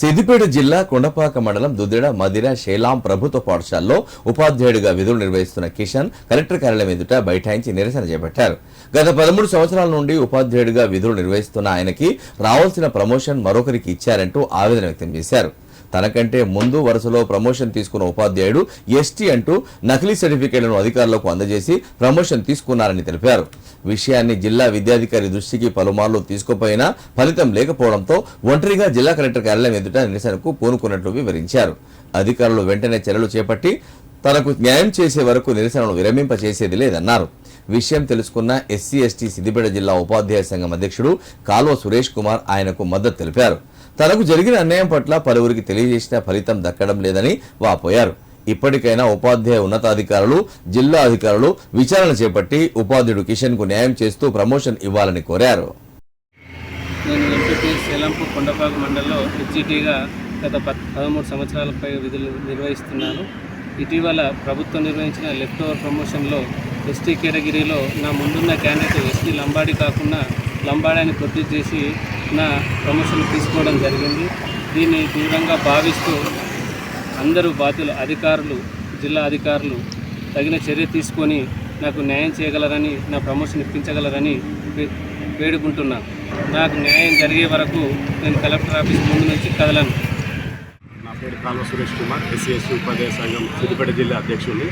సిద్దిపేట జిల్లా కొండపాక మండలం దుద్దిడ మదిర శైలాం ప్రభుత్వ పాఠశాలలో ఉపాధ్యాయుడిగా విధులు నిర్వహిస్తున్న కిషన్ కలెక్టర్ కార్యాలయం ఎదుట బైఠాయించి నిరసన చేపట్టారు. గత పదమూడు సంవత్సరాల నుండి ఉపాధ్యాయుడిగా విధులు నిర్వహిస్తున్న ఆయనకి రావాల్సిన ప్రమోషన్ మరొకరికి ఇచ్చారంటూ ఆవేదన వ్యక్తం చేశారు. తనకంటే ముందు వరుసలో ప్రమోషన్ తీసుకున్న ఉపాధ్యాయుడు ఎస్టీ అంటూ నకిలీ సర్టిఫికేట్లను అధికారులకు అందజేసి ప్రమోషన్ తీసుకున్నారని తెలిపారు. విషయాన్ని జిల్లా విద్యాధికారి దృష్టికి పలుమార్లు తీసుకుపోయినా ఫలితం లేకపోవడంతో ఒంటరిగా జిల్లా కలెక్టర్ కార్యాలయం ఎదుట నిరసనకు పూనుకున్నట్లు వివరించారు. అధికారులు వెంటనే చర్యలు చేపట్టి తనకు న్యాయం చేసే వరకు నిరసనను విరమింప చేసేది లేదన్నారు. విషయం తెలుసుకున్న ఎస్సీ ఎస్టీ సిద్దిపేట జిల్లా ఉపాధ్యాయ సంఘం అధ్యక్షుడు కాల్వ సురేష్ కుమార్ ఆయనకు మద్దతు తెలిపారు. తనకు జరిగిన అన్యాయం పట్ల పలువురికి తెలియజేసిన ఫలితం దక్కడం లేదని వాపోయారు. ఇప్పటికైనా ఉపాధ్యాయ ఉన్నతాధికారులు జిల్లా అధికారులు విచారణ చేపట్టి ఉపాధ్యుడు కిషన్కు న్యాయం చేస్తూ ప్రమోషన్ ఇవ్వాలని కోరారు. నేను ఎంపీపీ సేలంపు కొండపాకు మండలంలో హెచ్జిటీగా గత పద్ పదమూడు సంవత్సరాలపై విధులు నిర్వహిస్తున్నాను. ఇటీవల ప్రభుత్వం నిర్వహించిన లెఫ్ట్ ఓవర్ ప్రమోషన్లో ఎస్టీ కేటగిరీలో నా ముందున్న క్యాండిడేట్ ఎస్టీ లంబాడి కాకుండా లంబాడాన్ని పొద్దు చేసి నా ప్రమోషన్ తీసుకోవడం జరిగింది. దీన్ని తీవ్రంగా భావిస్తూ అందరూ బాధ్యులు అధికారులు జిల్లా అధికారులు తగిన చర్య తీసుకొని నాకు న్యాయం చేయగలరని నా ప్రమోషన్ ఇప్పించగలరని వేడుకుంటున్నాను నాకు న్యాయం జరిగే వరకు నేను కలెక్టర్ ఆఫీస్ ముందు నుంచి కదలను. నా పేరు కాల్వ సురేష్ కుమార్ ఎస్సీఎస్సీ ఉపాధ్యాయ సంఘం సిద్దిపేట జిల్లా అధ్యక్షుడిని.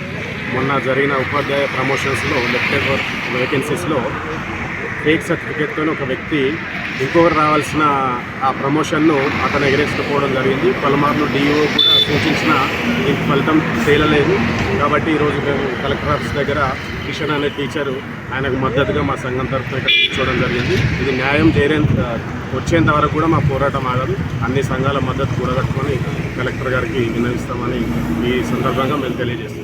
మొన్న జరిగిన ఉపాధ్యాయ ప్రమోషన్స్లో లెఫ్ట్ వేకెన్సీస్లో ఫేక్ సర్టిఫికేట్తో ఒక వ్యక్తి ఇంకొకరు రావాల్సిన ఆ ప్రమోషన్ను అతను ఎగరేసుకుపోవడం జరిగింది. పలుమార్లు డిఈఓ కూడా సూచించిన దీనికి ఫలితం తేలలేదు. కాబట్టి ఈరోజు మేము కలెక్టర్ ఆఫీస్ దగ్గర కిషన్ అనే టీచరు ఆయనకు మద్దతుగా మా సంఘం తరఫున ఇక్కడ కూర్చోవడం జరిగింది. ఇది న్యాయం చేరేంత వచ్చేంత వరకు కూడా మా పోరాటం ఆగదు. అన్ని సంఘాల మద్దతు కూడగట్టుకొని కలెక్టర్ గారికి విన్నవిస్తామని ఈ సందర్భంగా మేము తెలియజేస్తాం